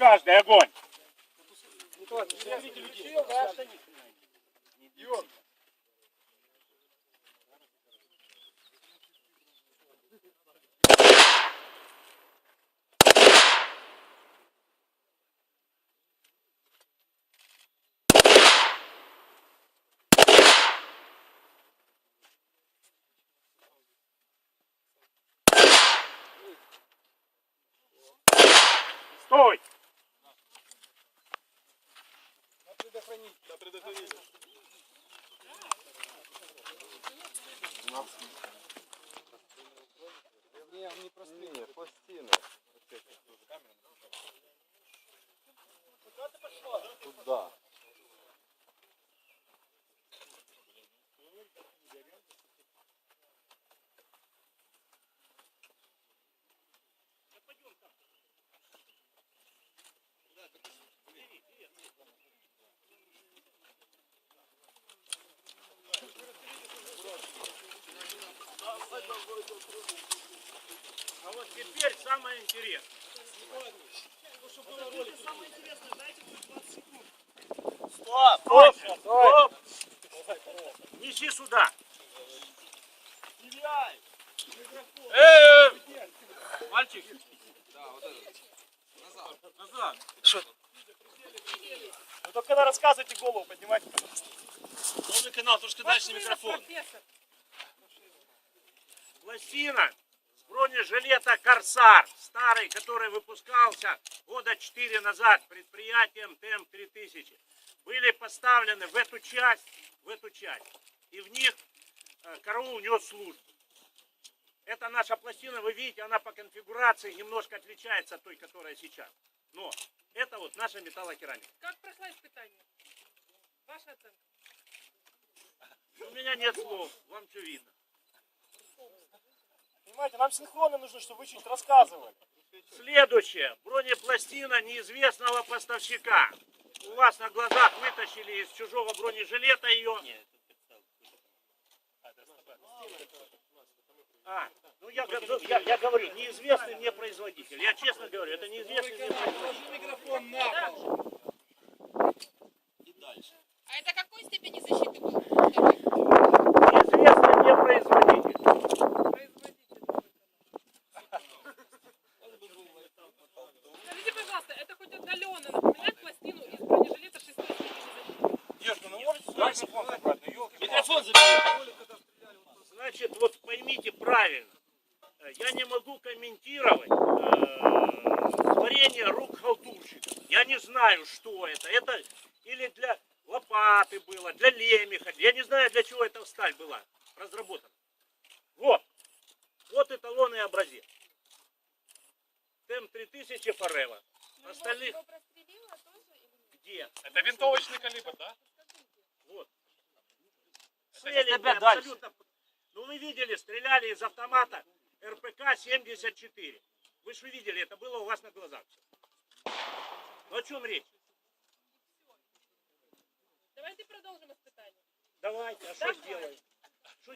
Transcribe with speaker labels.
Speaker 1: каждый, огонь. Стой!
Speaker 2: Не,
Speaker 1: А вот теперь самое интересное. Стоп! Стоп! Стоп! Неси сюда. Эй! Мальчик. Назад.
Speaker 3: Вы только когда рассказывайте голову поднимайте.
Speaker 1: Новый канал, трошки дальше микрофон. Пластина с бронежилета «Корсар», старый, который выпускался года 4 назад предприятием ТМ-3000, были поставлены в эту часть, в эту часть, и в них э, караул нес службу. Это наша пластина, вы видите, она по конфигурации немножко отличается от той, которая сейчас. Но это вот наша металлокерамика.
Speaker 4: Как прошла испытание? Ваша оценка?
Speaker 1: У меня нет слов, вам все видно.
Speaker 3: Понимаете, нам синхронно нужно, чтобы вы чуть рассказывали.
Speaker 1: Следующее. Бронепластина неизвестного поставщика. У вас на глазах вытащили из чужого бронежилета ее. А, ну я, я, я говорю, неизвестный мне производитель. Я честно говорю, это неизвестный мне производитель.
Speaker 4: А это какой степени защиты был?
Speaker 1: Неизвестный мне производитель.
Speaker 4: Скажите, пожалуйста, это хоть отдаленно напоминает пластину из бронежилета шестой степени защиты?
Speaker 3: Девушка, ну можете сюда микрофон забрать? Елки
Speaker 1: Микрофон забери. Значит, вот поймите правильно. Я не могу комментировать э, творение рук халтурщиков. Я не знаю, что это. Это или для лопаты было, для лемеха. Я не знаю, для чего эта сталь была разработана. Вот. Вот эталонный образец. ТЭМ-3000 Форева. Остальных где?
Speaker 3: Это винтовочный калибр, да? Тебя
Speaker 1: абсолютно... Ну вы видели, стреляли из автомата РПК-74. Вы же видели, это было у вас на глазах. Ну о чем речь?
Speaker 4: Давайте продолжим испытание.
Speaker 1: Давайте, а что сделаем?